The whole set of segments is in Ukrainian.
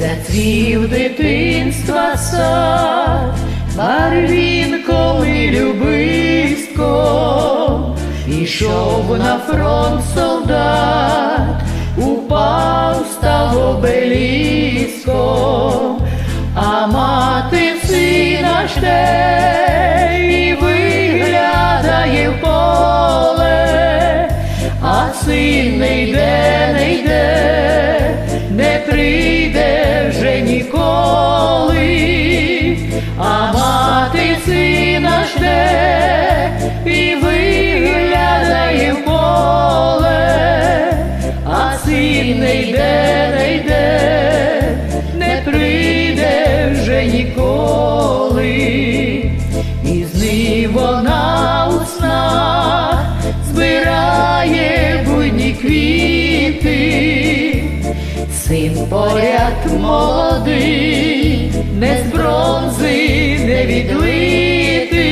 Зацвів дитинства сад, барвінком і любистком, Ішов на фронт солдат, упав, став обеліском, а мати сина жде і виглядає в поле, а син не йде, квіти, син поряд молодий, не з бронзи, не відлитий,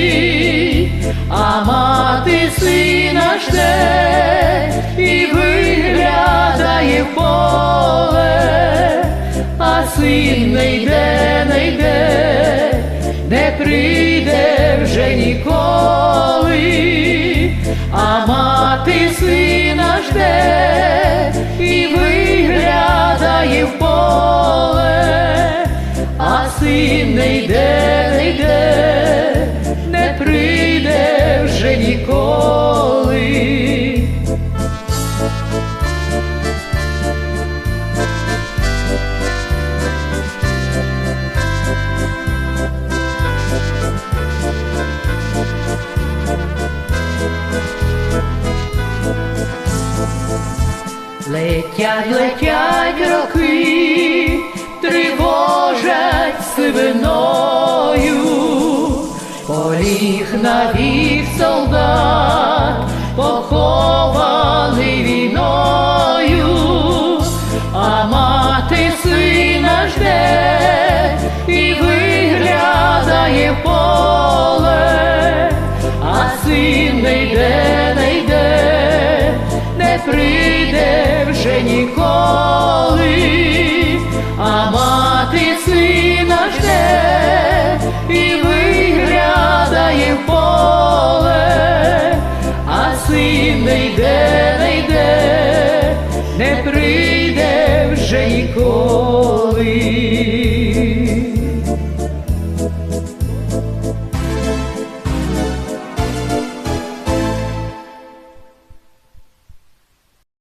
а мати сина жде і виглядає в поле, а син не йде, не йде, не прийде а син не йде, не йде, не прийде вже ніколи. Летять, летять роки, сивиною, поліг навік солдат, похований війною, а мати сина жде і виглядає в поле, а син не йде, не йде, не прийде вже ніколи, син не йде, не йде, не прийде вже ніколи.